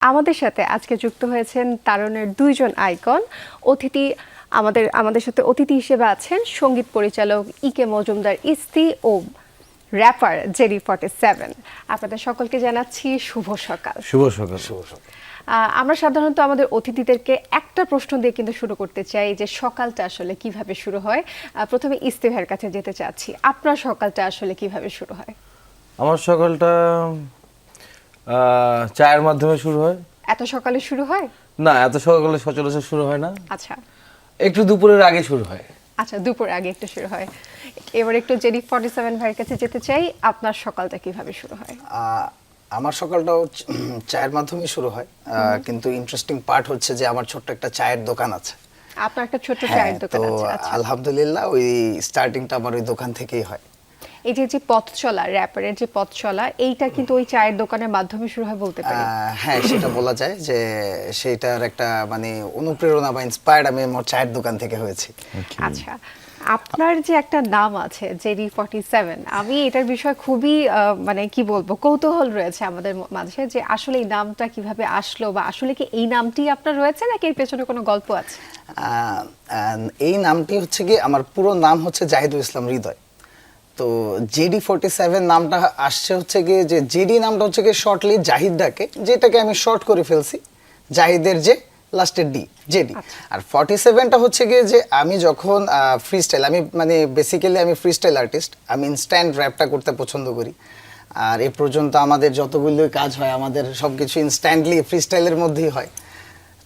আমাদের সাথে আজকে যুক্ত হয়েছেন তারণের দুইজন আইকন। অতিথি আমাদের আমাদের সাথে অতিথি হিসেবে আছেন সংগীত পরিচালক ইকে মজুমদার ইস্তি ও র্যাপার জেরি ফর্টি সেভেন আপনাদের সকলকে জানাচ্ছি শুভ সকাল। শুভ সকাল। শুভ সকাল। আমরা সাধারণত আমাদের অতিথিদেরকে একটা প্রশ্ন দিয়ে কিন্তু শুরু করতে চাই যে সকালটা আসলে কীভাবে শুরু হয়। প্রথমে ইস্তেফার কাছে যেতে চাচ্ছি। আপনার সকালটা আসলে কীভাবে শুরু হয়? আমার সকালটা চায়ের মাধ্যমে শুরু হয়। এত সকালে শুরু হয়? না এত সকালে সচরাচর শুরু হয় না। আচ্ছা। একটু দুপুরের আগে শুরু হয়। আচ্ছা দুপুর আগে একটু শুরু হয়। এবার একটু জেডি ফর্টি সেভেন ভাইয়ের কাছে যেতে চাই আপনার সকালটা কীভাবে শুরু হয়? আহ, আমার সকালটাও চায়ের মাধ্যমে শুরু হয়। আহ, কিন্তু ইন্টারেস্টিং পার্ট হচ্ছে যে আমার ছোট্ট একটা চায়ের দোকান আছে। আপনার একটা ছোট্ট হ্যাঁ চায়ের দোকান আছে আচ্ছা। আলহামদুলিল্লাহ ওই স্টার্টিংটা আমার ওই দোকান থেকেই হয়। এই যে যে পথ চলা র্যাপারের যে পথ চলা এইটা কিন্তু ওই চায়ের দোকানের মাধ্যমে শুরু হয় বলতে পারি। হ্যাঁ সেটা বলা যায় যে সেটার একটা মানে অনুপ্রেরণা বা ইন্সপায়ার্ড আমি আমার চায়ের দোকান থেকে হয়েছি। আচ্ছা আপনার যে একটা নাম আছে জেডি ফর্টি সেভেন আমি এটার বিষয়ে খুবই আহ, মানে কি বলব কৌতূহল রয়েছে আমাদের মাঝে যে আসলে এই নামটা কীভাবে আসলো বা আসলে কি এই নামটি আপনার রয়েছে নাকি এর পেছনে কোনো গল্প আছে? এই নামটি হচ্ছে কি আমার পুরো নাম হচ্ছে জাহিদুল ইসলাম হৃদয়। তো জেডি ফোর্টি সেভেন নামটা আসছে হচ্ছে গিয়ে যে জেডি নামটা হচ্ছে গিয়ে শর্টলি জাহিদ ডাকে যেটাকে আমি শর্ট করে ফেলছি। জাহিদের যে লাস্টের ডি জেডি আর ফর্টি সেভেনটা হচ্ছে গিয়ে যে আমি যখন ফ্রি স্টাইল আমি মানে বেসিক্যালি আমি ফ্রি স্টাইল আর্টিস্ট আমি ইনস্ট্যান্ট র্যাপটা করতে পছন্দ করি। আর এ পর্যন্ত আমাদের যতগুলো কাজ হয় আমাদের সব কিছু ইনস্ট্যান্টলি ফ্রি স্টাইলের মধ্যেই হয়।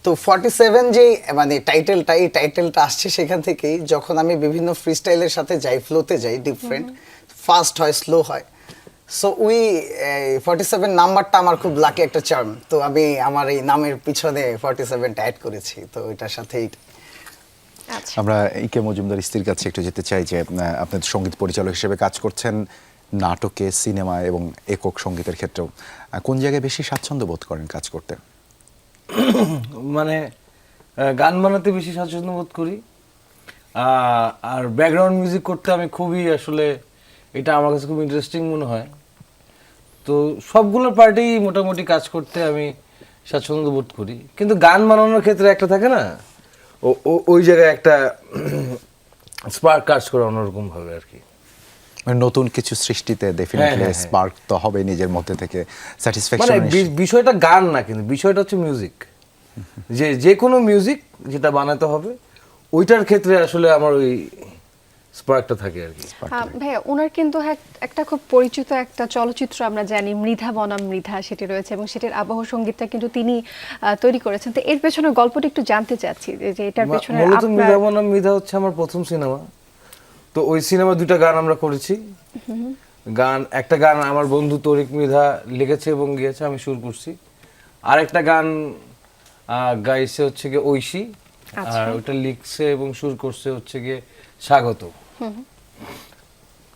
তো ফর্টি সেভেন যে মানে টাইটেলটা এই টাইটেলটা আসছে সেখান থেকেই যখন আমি বিভিন্ন ফ্রিস্টাইলের সাথে যাই ফ্লোতে যাই ডিফারেন্ট ফাস্ট হয় স্লো হয়। সো উই ফর্টি সেভেন নাম্বারটা আমার খুব লাকি একটা চার্ম তো আমি আমার এই নামের পিছনে ফর্টি সেভেনটা অ্যাড করেছি তো এটার সাথেই। আচ্ছা। আমরা ইকে মজুমদার স্ত্রীর কাছে একটু যেতে চাই যে আহ, আপনি সংগীত পরিচালক হিসেবে কাজ করছেন নাটকে সিনেমা এবং একক সঙ্গীতের ক্ষেত্রেও। কোন জায়গায় বেশি স্বাচ্ছন্দ্য বোধ করেন কাজ করতে? মানে গান বানাতে বেশি স্বাচ্ছন্দ্য বোধ করি। আর ব্যাকগ্রাউন্ড মিউজিক করতে আমি খুবই আসলে এটা আমার কাছে খুব ইন্টারেস্টিং মনে হয়। তো সবগুলো পার্টি মোটামুটি কাজ করতে আমি স্বাচ্ছন্দ্য বোধ করি। কিন্তু গান বানানোর ক্ষেত্রে একটা থাকে না ওই জায়গায় একটা স্পার্ক কাজ করে অন্যরকম ভাবে আর কি। মানে নতুন কিছু সৃষ্টিতে ডেফিনেটলি হ্যাঁ, হ্যাঁ। স্পার্ক তো হবে নিজের মধ্যে থেকে মানে স্যাটিসফ্যাকশন বি- বিষয়টা গান না কিন্তু বিষয়টা হচ্ছে মিউজিক যে যে কোনো মিউজিক যেটা বানাতে হবে ওইটার ক্ষেত্রে আসলে আমার ওই স্পার্কটা থাকে আর কি ভাইয়া ওনার কিন্তু একটা খুব পরিচিত একটা চলচ্চিত্র আমরা জানি মৃধা বনাম মৃধা সেটি রয়েছে এবং সেটির আবহ সঙ্গীতটা কিন্তু তিনি তৈরি করেছেন। তো এর পেছনে গল্পটা একটু জানতে চাচ্ছি যে- এটার পেছনে মূলত মৃধা বনাম মৃধা হচ্ছে আমার প্রথম সিনেমা। তো ওই সিনেমা দুটা গান আমরা করেছি। গান একটা গান আমার বন্ধু তরিক মৃধা লিখেছে এবং গিয়েছে আমি সুর করছি। আর একটা গান গাইছে হচ্ছে গিয়ে ঐশী। আচ্ছা। আর ওটা লিখছে এবং সুর করছে হচ্ছে গিয়ে স্বাগত।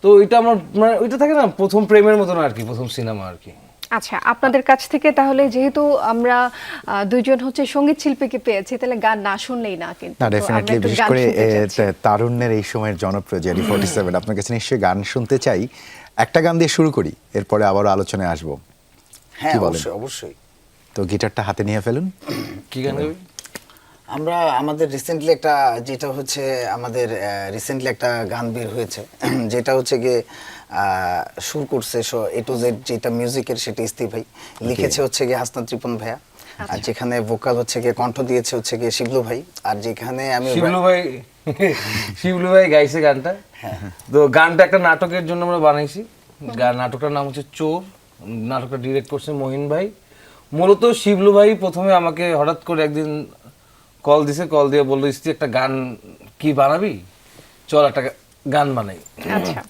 তো এটা আমার মানে ওইটা থাকে না প্রথম প্রেমের মতন আর কি প্রথম সিনেমা আর কি। আচ্ছা আপনাদের কাছ থেকে তাহলে যেহেতু আমরা দুইজন হচ্ছে সংগীত শিল্পীকে পেয়েছি তাহলে গান না শুনলেই না কিন্তু না ডেফিনেটলি বিশেষ করে তারুণ্যের এই সময়ের জনপ্রিয় জেডি ফোর্টি সেভেন আপনার কাছে নিশ্চয়ই গান শুনতে চাই। একটা গান দিয়ে শুরু করি এরপরে আবার আলোচনায় আসব। হ্যাঁ অবশ্যই অবশ্যই। তো গিটারটা হাতে নিয়ে ফেলুন। কি গান গাবি? আমরা আমাদের রিসেন্টলি একটা যেটা হচ্ছে আমাদের রিসেন্টলি একটা গান বের হয়েছে। যেটা হচ্ছে গিয়ে সুর করছে এ টু জেড যেটা মিউজিকের সেটা ইস্তি ভাই লিখেছে হচ্ছে গিয়ে হাসনাত ত্রিপন ভাইয়া। আর যেখানে ভোকাল হচ্ছে গিয়ে কণ্ঠ দিয়েছে হচ্ছে গিয়ে শিবলু ভাই। আর যেখানে আমি শিবলু ভাই শিবলু ভাই গাইছে গানটা? তো গানটা একটা নাটকের জন্য আমরা বানাইছি। নাটকটার নাম হচ্ছে চোর। নাটকটা ডিরেক্ট করছে মহিন ভাই। মূলত শিবলু ভাই প্রথমে আমাকে হঠাৎ করে একদিন কল দিছে কল দিয়ে বলল ইস্তি একটা গান কি বানাবি? চল একটা গান বানাই। আচ্ছা।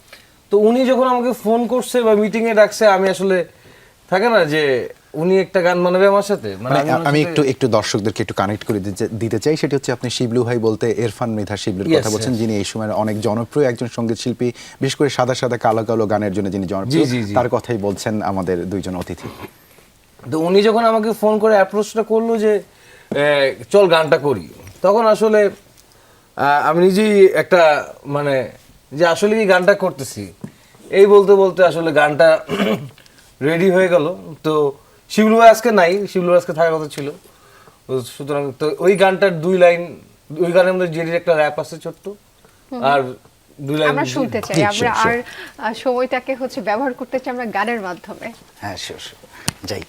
তো উনি যখন আমাকে ফোন করছে বা মিটিং এ ডাকছে আমি আসলে থাকে না যে উনি একটা গান বানাবে আমার সাথে? মানে মানে আমি একটু একটু দর্শকদেরকে একটু কানেক্ট করে দিতে- চাই। সেটি হচ্ছে আপনি শিবলু ভাই বলতে ইরফান মৃধা শিবলুর কথা বলছেন যিনি এই সময় অনেক জনপ্রিয় একজন সংগীত শিল্পী বিশেষ করে সাদা সাদা কালো কালো গানের জন্য যিনি জনপ্রিয়। তার কথাই বলছেন আমাদের দুইজন অতিথি। তো উনি যখন আমাকে ফোন করে অ্যাপ্রোচটা করল যে চল গানটা করি। তখন আসলে আমি নিজেই একটা মানে যে আসলে কি গানটা করতেছি? এই বলতে বলতে আসলে গানটা রেডি হয়ে গেল। তো শিবলু আজকে নাই শিবলু আজকে থাকার কথা ছিল। সুতরাং তো ওই গানটার দুই লাইন ওই গানের মধ্যে জেডির একটা র্যাপ আছে ছোট্ট। আর দুই লাইন আমরা শুনতে চাই। আমরা আর সময়টাকে হচ্ছে ব্যবহার করতে চাই আমরা গানের মাধ্যমে। হ্যাঁ শিওর যাই।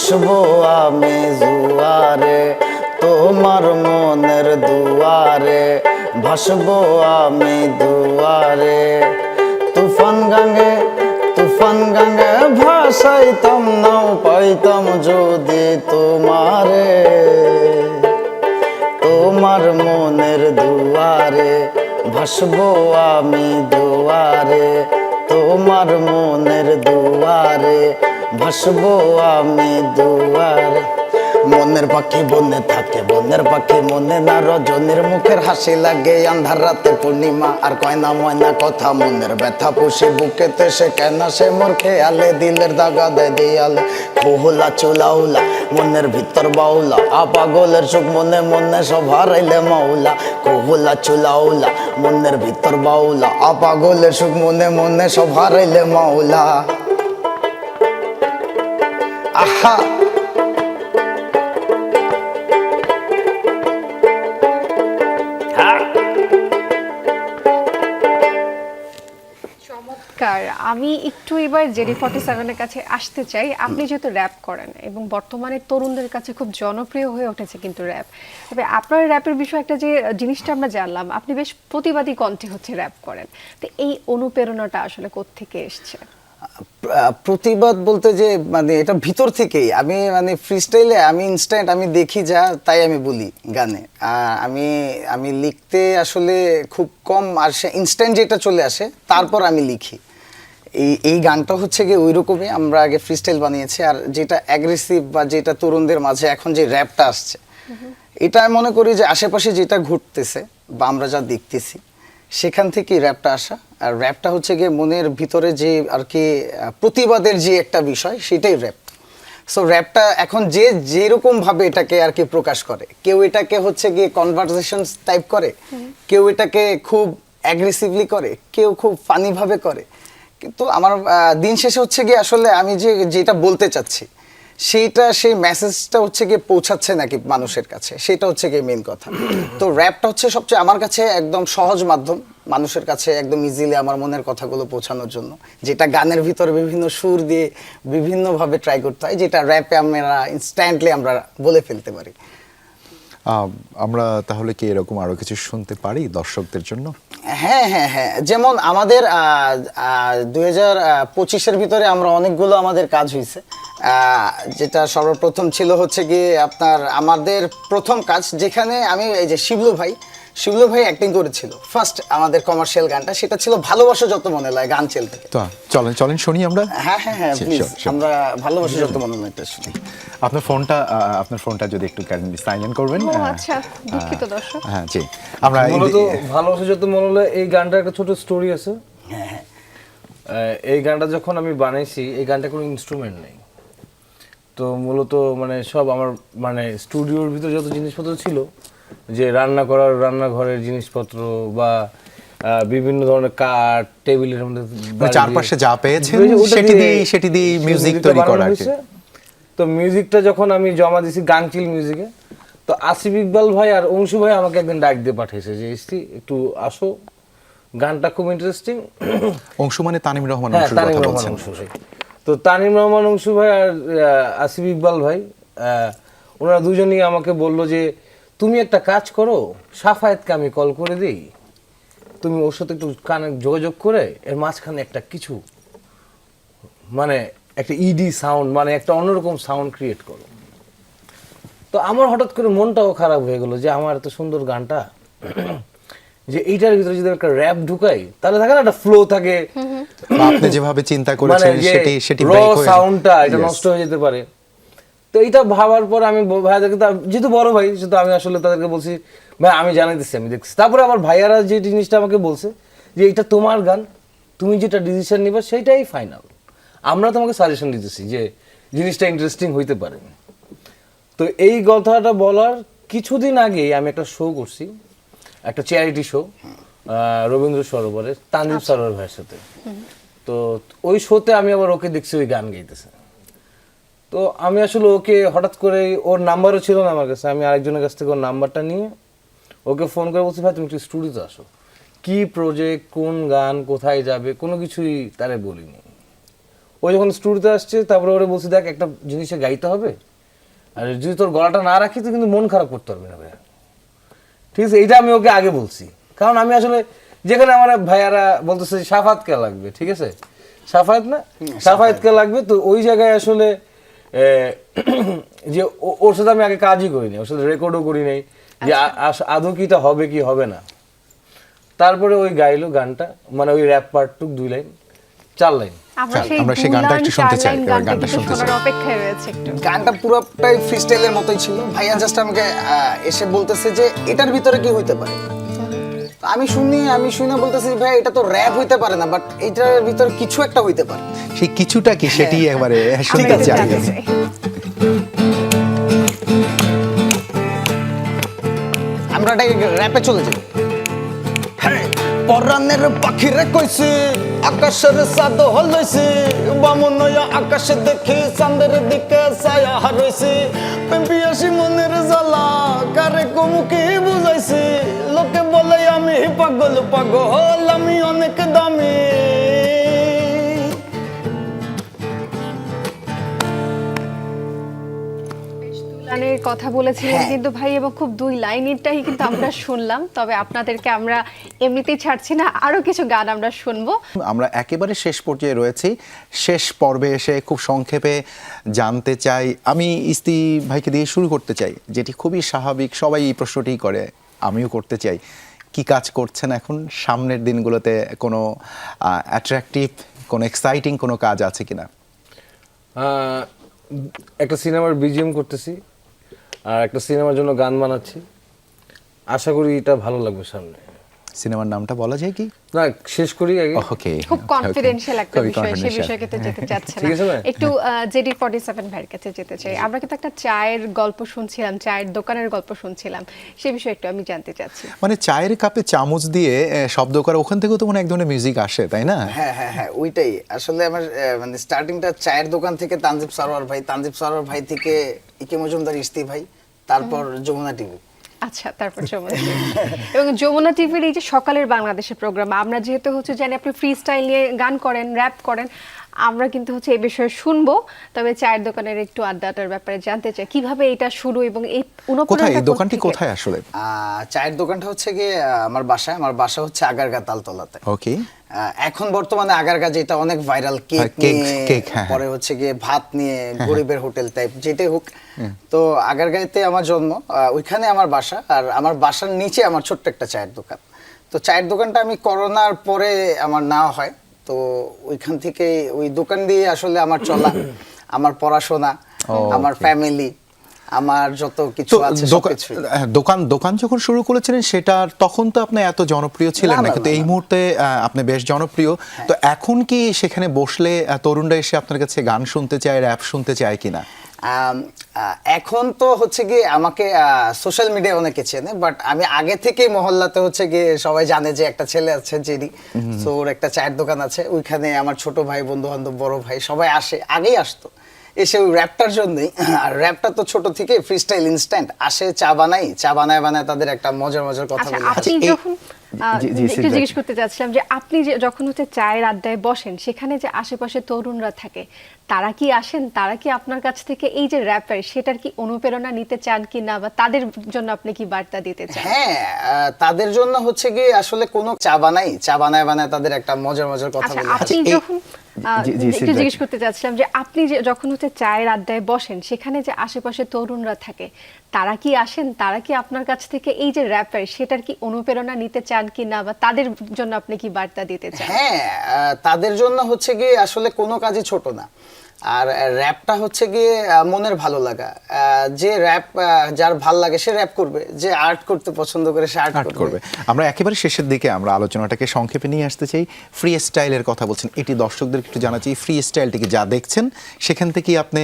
বসবো আমি জুয়ারে, তোমার মনের দুয়ারে। ভাসবো আমি দুয়ারে। তুফান গাঙ্গে তুফান গাঙ্গে ভাসাইতাম, নাও পাইতাম যদি তোমারে। তোমার মনের দুয়ারে, ভাসবো আমি দুয়ারে। তোমার মনের দুয়ারে ভাসবো আমি দুয়ারে। মনের পাখি বনে থাকে, বনের পাখি মনে না রজনীর মুখের হাসি লাগে। আন্ধার রাতে পূর্ণিমা আর কয়না ময়না কথা মনের ব্যথা পুষে বুকেতে সে কেনা সে মোর খেয়ালে? দিলের দাগা দেয় দিয়ালে কোহলা চুলাউলা, মনের ভিতর বাউলা। আপাগলের সুখ মনে মনে সব হারাইলে মাউলা কোহলা চুলাউলা, মনের ভিতর বাউলা। আপাগলের সুখ মনে মনে সব হারাইলে মাউলা। চমৎকার। আমি একটু এবার জেডি ফর্টি সেভেনের কাছে আসতে চাই। আপনি যেহেতু র্যাপ করেন এবং বর্তমানে তরুণদের কাছে খুব জনপ্রিয় হয়ে উঠেছে কিন্তু র্যাপ তবে আপনার র্যাপের বিষয়ে একটা যে জিনিসটা আমরা জানলাম, আপনি বেশ প্রতিবাদী কণ্ঠে হচ্ছে র্যাপ করেন। তো এই অনুপ্রেরণাটা আসলে কোত্থেকে এসছে? প্রতিবাদ বলতে যে মানে এটা ভিতর থেকেই। আমি মানে ফ্রিস্টাইলে আমি ইনস্ট্যান্ট আমি দেখি যা তাই আমি বলি গানে। আমি আমি লিখতে আসলে খুব কম আর সে ইনস্ট্যান্ট যেটা চলে আসে তারপর আমি লিখি। এই এই গানটা হচ্ছে গিয়ে ওই রকমই আমরা আগে ফ্রিস্টাইল বানিয়েছি আর যেটা অ্যাগ্রেসিভ বা যেটা তরুণদের মাঝে এখন যে র্যাপটা আসছে। এটা আমি মনে করি যে আশেপাশে যেটা ঘটতেছে বা আমরা যা দেখতেছি সেখান থেকে র্যাপটা আসা। আর র্যাপটা হচ্ছে গিয়ে মনের ভিতরে যে আর কি প্রতিবাদের যে একটা বিষয় সেটাই র্যাপ সো র্যাপটা এখন যে যেরকম ভাবে এটাকে আর কি প্রকাশ করে কেউ এটাকে হচ্ছে গিয়ে কনভারসেশন টাইপ করে কেউ এটাকে খুব অ্যাগ্রেসিভলি করে কেউ খুব ফানি ভাবে করে। কিন্তু আমার দিন শেষে হচ্ছে গিয়ে আসলে আমি যে যেটা বলতে চাচ্ছি সেইটা সেই মেসেজটা হচ্ছে গিয়ে পৌঁছাচ্ছে নাকি মানুষের কাছে? সেটা হচ্ছে গিয়ে মেন কথা। তো র্যাপটা হচ্ছে সবচেয়ে আমার কাছে একদম সহজ মাধ্যম মানুষের কাছে একদম ইজিলি আমার মনের কথাগুলো পৌঁছানোর জন্য। যেটা গানের ভিতরে বিভিন্ন সুর দিয়ে বিভিন্নভাবে ট্রাই করতে হয় যেটা র্যাপে আমরা ইনস্ট্যান্টলি আমরা বলে ফেলতে পারি। আমরা তাহলে কি এরকম আরও কিছু শুনতে পারি দর্শকদের জন্য? হ্যাঁ হ্যাঁ হ্যাঁ। যেমন আমাদের দুই হাজার পঁচিশের ভিতরে আমরা অনেকগুলো আমাদের কাজ হয়েছে যেটা সর্বপ্রথম ছিল হচ্ছে গিয়ে আপনার আমাদের প্রথম কাজ যেখানে আমি এই যে শিবলু ভাই শিবলু ভাই অ্যাক্টিং করেছিল। ফার্স্ট আমাদের কমার্শিয়াল গানটা সেটা ছিল ভালোবাসা যত মনে লয় গান চেল থেকে চলেন চলেন শুনি আমরা? হ্যাঁ হ্যাঁ হ্যাঁ প্লিজ. আমরা ভালোবাসা যত মনে লয় এটা শুনি। আপনার ফোনটা আপনার ফোনটা যদি একটু কাইন্ডলি সাইন ইন করবেন আচ্ছা দুঃখিত দর্শক। হ্যাঁ জি। আমরা এই- মূলত ভালোবাসা যত মনে হলো এই গানটার একটা ছোট স্টোরি আছে। হ্যাঁ হ্যাঁ। আহ, এই গানটা যখন আমি বানাইছি এই গানটা কোনো ইনস্ট্রুমেন্ট নেই। তো মূলত মানে সব আমার মানে স্টুডিওর ভিতরে যত জিনিসপত্র ছিল যে রান্না করার রান্নাঘরের জিনিসপত্র বা বিভিন্ন ধরনের কাঠ টেবিলের মধ্যে চারপাশে যা ওটা সেটি দিয়ে- সেটি দিয়ে টা তৈরি করা হয়েছে। তো মিউজিকটা যখন আমি জমা দিছি গাংচিল মিউজিকে তো আসিফ ইকবাল ভাই আর অংশু ভাই আমাকে একদিন ডাক দিয়ে পাঠিয়েছে যে ইস্তি একটু আসো। গানটা খুব ইন্টারেস্টিং অংশু মানে তানিম রহমান হ্যাঁ অংশুর কথা বলছেন। তো তানিম রহমান অংশু ভাই আর আসিফ ইকবাল ভাই ওনারা দুজনেই আমাকে বলল যে, তুমি একটা কাজ করো, সাফায়েতকে আমি কল করে দিই। তুমি ওর সাথে একটু কানে যোগাযোগ করে, এর মাঝখানে একটা কিছু মানে একটা ইডি সাউন্ড মানে একটা অন্যরকম সাউন্ড ক্রিয়েট করো। তো আমার হঠাৎ করে মনটাও খারাপ হয়ে গেলো যে, আমার এত সুন্দর গানটা, যে এইটার ভিতরে যদি একটা র্যাপ ঢুকাই, তাহলে থাকে না একটা ফ্লো থাকে। আপনি যেভাবে চিন্তা মানে করেছেন সেটি সেটি break হয়ে। সাউন্ডটা এটা নষ্ট হয়ে যেতে পারে। তো এইটা ভাবার পর আমি ভাইয়াদেরকে তো যেহেতু বড় ভাই সেহেতু আমি আসলে তাদেরকে বলছি ভাই আমি জানাইতেছি আমি দেখছি তারপরে আমার ভাইয়ারা যে জিনিসটা আমাকে বলছে যে এটা তোমার গান তুমি যেটা ডিসিশন নিবে সেটাই ফাইনাল আমরা তোমাকে সাজেশন দিতেছি যে জিনিসটা ইন্টারেস্টিং হইতে পারে। তো এই কথাটা বলার কিছুদিন আগেই আমি একটা শো করছি একটা চ্যারিটি শো রবীন্দ্র সরোবরের তানদীপ সরোবর ভাইয়ের সাথে। তো ওই শোতে আমি আবার ওকে দেখছি ওই গান গাইতেছে। তো আমি আসলে ওকে হঠাৎ করে ওর নাম্বারও ছিল না আমার কাছে। আমি আরেকজনের কাছ থেকে ওর নাম্বারটা নিয়ে ওকে ফোন করে বলছি ভাই তুমি একটু স্টুডিওতে আসো। কি প্রজেক্ট কোন গান কোথায় যাবে? কোনো কিছুই তারে বলিনি। ও যখন স্টুডিওতে আসছে তারপরে ওরে বলছি দেখ একটা জিনিসে গাইতে হবে। আর যদি তোর গলাটা না রাখি তো কিন্তু মন খারাপ করতে পারবে না ভাইয়া। ঠিক আছে এটা আমি ওকে আগে বলছি। কারণ আমি আসলে যেখানে আমার ভাইয়ারা বলতেছে সাফাত কে লাগবে? ঠিক আছে? সাফাত না? সাফাত। কে লাগবে? তো ওই জায়গায় আসলে যে ওর সাথে আমি আগে কাজই করিনি ওর সাথে রেকর্ডও করি নাই যে আদৌ কি এটা হবে কি হবে না। তারপরে ওই গাইলো গানটা মানে ওই র্যাপ পার্টটুক দুই লাইন চার লাইন। আমরা সেই গানটা একটু শুনতে চাই, গানটা শুনতে চাই। অপেক্ষায় রয়েছে একটু। গানটা পুরোটাই ফ্রিস্টাইলের মতোই ছিল। ভাইয়া জাস্ট আমাকে এসে বলতেছে যে এটার ভিতরে কি হইতে পারে? আমি শুনি আমি শুনে বলতেছি ভাই এটা তো র্যাপ হইতে পারে না বাট এটার ভিতরে কিছু একটা হইতে পারে। সেই কিছুটা কি সেটি একবারে আমরা শুনতে চাই আমি। চাই। আমরা র্যাপে চলে যাই। পরানের পাখিরে কইছি আকাশের সাদ হলইছি বামনয়া আকাশে দেখি চাঁদের দিকে ছায়া হারইছি। পেম্পিয়াসি মনের জ্বালা কারে কমুকি বুঝাইছি? লোকে পাগল পাগল আমি অনেক দামি। গানের কথা বলেছিলেন হ্যাঁ। কিন্তু ভাই এবং খুব দুই লাইনেরটাই কিন্তু আমরা শুনলাম। তবে আপনাদেরকে আমরা এমনিতেই ছাড়ছি না আরও কিছু গান আমরা শুনব। আমরা একেবারে শেষ পর্যায়ে রয়েছি। শেষ পর্বে এসে খুব সংক্ষেপে জানতে চাই আমি ইস্তি ভাইকে দিয়ে শুরু করতে চাই যেটি খুবই স্বাভাবিক সবাই এই প্রশ্নটি করে আমিও করতে চাই। কি কাজ করছেন এখন? সামনের দিনগুলোতে কোনো অ্যাট্রাকটিভ কোনো এক্সাইটিং কোনো কাজ আছে কিনা? একটা সিনেমার বিজিএম করতেছি, আর একটা সিনেমার জন্য গান বানাচ্ছি। আশা করি এটা ভালো লাগবে সামনে। সিনেমার নামটা বলা যায় কি? না শেষ করি আগে। ওকে খুব কনফিডেন্সিয়াল একটা বিষয় সেই বিষয়ে কিন্তু যেতে চাচ্ছে না। ঠিক আছে একটু জেডি ফর্টি সেভেন ভাইয়ের কাছে যেতে চাই। আমরা কিন্তু একটা চায়ের গল্প শুনছিলাম চায়ের দোকানের গল্প শুনছিলাম। সেই বিষয়ে একটু আমি জানতে চাচ্ছি। মানে চায়ের কাপে চামচ দিয়ে আহ, শব্দ করা ওখান থেকেও তো মনে হয় এক ধরনের মিউজিক আসে তাই না? হ্যাঁ হ্যাঁ হ্যাঁ ওইটাই। আসলে আমার আহ, মানে স্টার্টিংটা চায়ের দোকান থেকে তানজিব সারোয়ার ভাই তানজিব সারোয়ার ভাই থেকে ইকে মজুমদার ইস্তি ভাই তারপর যমুনা টিভি। আচ্ছা তারপর যমুনা এবং যমুনা টিভির এই যে সকালের বাংলাদেশের প্রোগ্রাম আমরা যেহেতু হচ্ছে জানি আপনি ফ্রি স্টাইল নিয়ে গান করেন র্যাপ করেন আমরা কিন্তু হচ্ছে এই বিষয়ে শুনব। তবে চায়ের দোকানের একটু আড্ডাটার ব্যাপারে জানতে চাই কীভাবে এটা শুরু এবং এই কোথায়? এই দোকানটি কোথায় আসলে? আহ, চায়ের দোকানটা হচ্ছে গিয়ে আমার বাসায় আমার বাসা হচ্ছে আগারগা তালতলাতে। ওকে এখন বর্তমানে আগারগা যেটা অনেক ভাইরাল কেক হ্যাঁ, কেক, নিয়ে হ্যাঁ, পরে হচ্ছে গিয়ে ভাত নিয়ে গরিবের হোটেল টাইপ যেটাই হোক। তো আগারগাঁতে আমার জন্ম ওইখানে আমার বাসা আর আমার বাসার নিচে আমার ছোট্ট একটা চায়ের দোকান। তো চায়ের দোকানটা আমি করোনার পরে আমার না হয় তো ওইখান থেকে ওই দোকান দিয়ে আসলে আমার চলা আমার পড়াশোনা আমার ফ্যামিলি আমার যত কিছু আছে দোকান হ্যাঁ, দোকান দোকান যখন শুরু করেছিলেন সেটা তখন তো আপনি এত জনপ্রিয় ছিলেন না, কিন্তু এই মুহূর্তে আপনি বেশ জনপ্রিয়। তো এখন কি সেখানে বসলে তরুণরা এসে আপনার কাছে গান শুনতে চায় র্যাপ শুনতে চায় কিনা? এখন তো হচ্ছে গিয়ে আমাকে সোশ্যাল মিডিয়ায় অনেকে চেনে বাট আমি আগে থেকেই মহল্লাতে হচ্ছে গিয়ে সবাই জানে যে একটা ছেলে আছে জেরি তো ওর একটা চায়ের দোকান আছে ওইখানে আমার ছোট ভাই বন্ধু বান্ধব বড় ভাই সবাই আসে আগেই আসতো। এসে ওই র্যাপটার জন্যই আর র্যাপটা তো ছোট থেকে ফ্রিস্টাইল ইনস্ট্যান্ট আসে চা বানাই চা বানায় বানায় তাদের একটা মজার মজার কথা আচ্ছা বলে। আপনি যখন জি, একটু জিজ্ঞেস করতে চাচ্ছিলাম যে আপনি যে যখন হচ্ছে চায়ের আড্ডায় বসেন সেখানে যে আশেপাশে তরুণরা থাকে তারা কি আসেন? তারা কি আপনার কাছ থেকে এই যে র্যাপার সেটার কি অনুপ্রেরণা নিতে চান কি না বা তাদের জন্য আপনি কি বার্তা দিতে চান? হ্যাঁ আহ, তাদের জন্য হচ্ছে গিয়ে আসলে কোনো চা বানাই চা বানায় বানায় তাদের একটা মজার মজার কথা আচ্ছা বলে। আপনি যখন একটু জিজ্ঞেস করতে চাচ্ছিলাম যে আপনি যে যখন হচ্ছে চায়ের আড্ডায় বসেন সেখানে যে আশেপাশে তরুণরা থাকে তারা কি আসেন? তারা কি আপনার কাছ থেকে এই যে র্যাপার সেটার কি অনুপ্রেরণা নিতে চান কি না বা তাদের জন্য আপনি কি বার্তা দিতে চান? হ্যাঁ তাদের জন্য হচ্ছে কি আসলে কোনো কাজই ছোট না। আর র্যাপটা হচ্ছে গিয়ে মনের ভালো লাগা। যে র্যাপ যার ভালো লাগে সে র্যাপ করবে যে আর্ট করতে পছন্দ করে সে আর্ট আর্ট করবে। আমরা একেবারে শেষের দিকে আমরা আলোচনাটাকে সংক্ষেপে নিয়ে আসতে চাই। ফ্রি স্টাইলের কথা বলছেন। এটি দর্শকদের একটু জানা চাই ফ্রি স্টাইলটিকে যা দেখছেন সেখান থেকে আপনি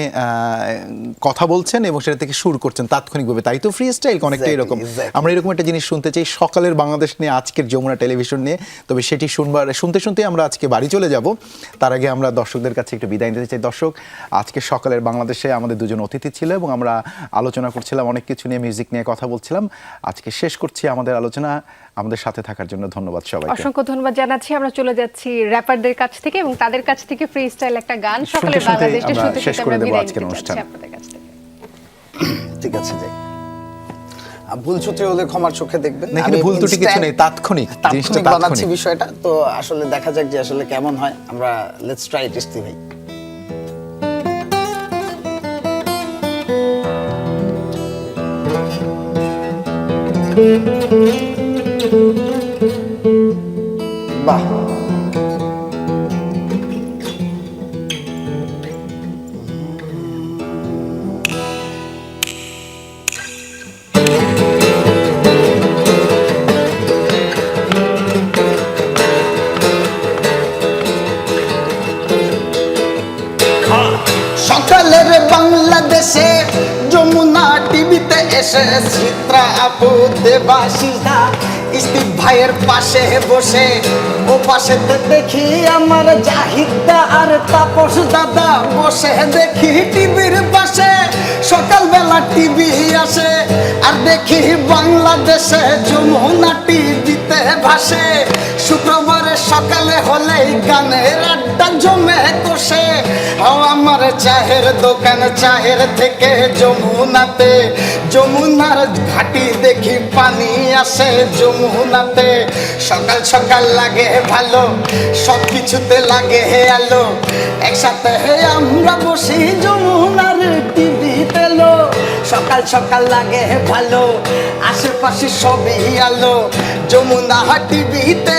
কথা বলছেন এবং সেটা থেকে সুর করছেন তাৎক্ষণিকভাবে। তাই তো ফ্রি স্টাইল অনেকটা এরকম। আমরা এরকম একটা জিনিস শুনতে চাই সকালের বাংলাদেশ নিয়ে আজকের যমুনা টেলিভিশন নিয়ে। তবে সেটি শুনবার শুনতে শুনতে আমরা আজকে বাড়ি চলে যাব। তার আগে আমরা দর্শকদের কাছে একটু বিদায় নিতে চাই। দর্শক আজকে সকালের বাংলাদেশে আমাদের দুজন অতিথি ছিল এবং আমরা আলোচনা করছিলাম অনেক কিছু নিয়ে মিউজিক নিয়ে কথা বলছিলাম। আজকে শেষ করছি আমাদের আলোচনা। আমাদের সাথে থাকার জন্য ধন্যবাদ সবাইকে। অসংখ্য ধন্যবাদ জানাচ্ছি। আমরা চলে যাচ্ছি র্যাপারদের কাছ থেকে এবং তাদের কাছ থেকে ফ্রি স্টাইল একটা গান সকালে শুনতে বাংলাদেশে শুনতে শেষ করে দেব আজকের অনুষ্ঠান। ঠিক আছে যাই। ভুল ত্রুটি হলে ক্ষমার চোখে দেখবেন। না, এখানে ভুল ত্রুটি কিছু নেই, তাৎক্ষণিক, জিনিসটা তাৎক্ষণিক। বানাচ্ছি বিষয়টা। তো আসলে দেখা যাক যে আসলে কেমন হয়। আমরা লেটস ট্রাই ইট ইস্তি ভাই। বাহ। এসে চিত্রা আপু ভাইয়ের পাশে বসে, ও পাশেতে দেখি আমার জাহিদা আর তাপস দাদা বসে। দেখি টিভির পাশে, সকালবেলা টিভি আসে, আর দেখি বাংলাদেশে যমুনা টিভিতে ভাসে। শুক্রবারে সকালে হলেই গানের আড্ডা জমে কষে চাহের দোকান চাহের থেকে যমুনাতে, যমুনার ঘাটি দেখি পানি আসে যমুনাতে। সকাল সকাল লাগে ভালো সব কিছুতে লাগে আলো। একসাথে আমরা বসি যমুনার টিভিতে লো সকাল সকাল লাগে ভালো, আশেপাশে সবই আলো। যমুনা টিভিতে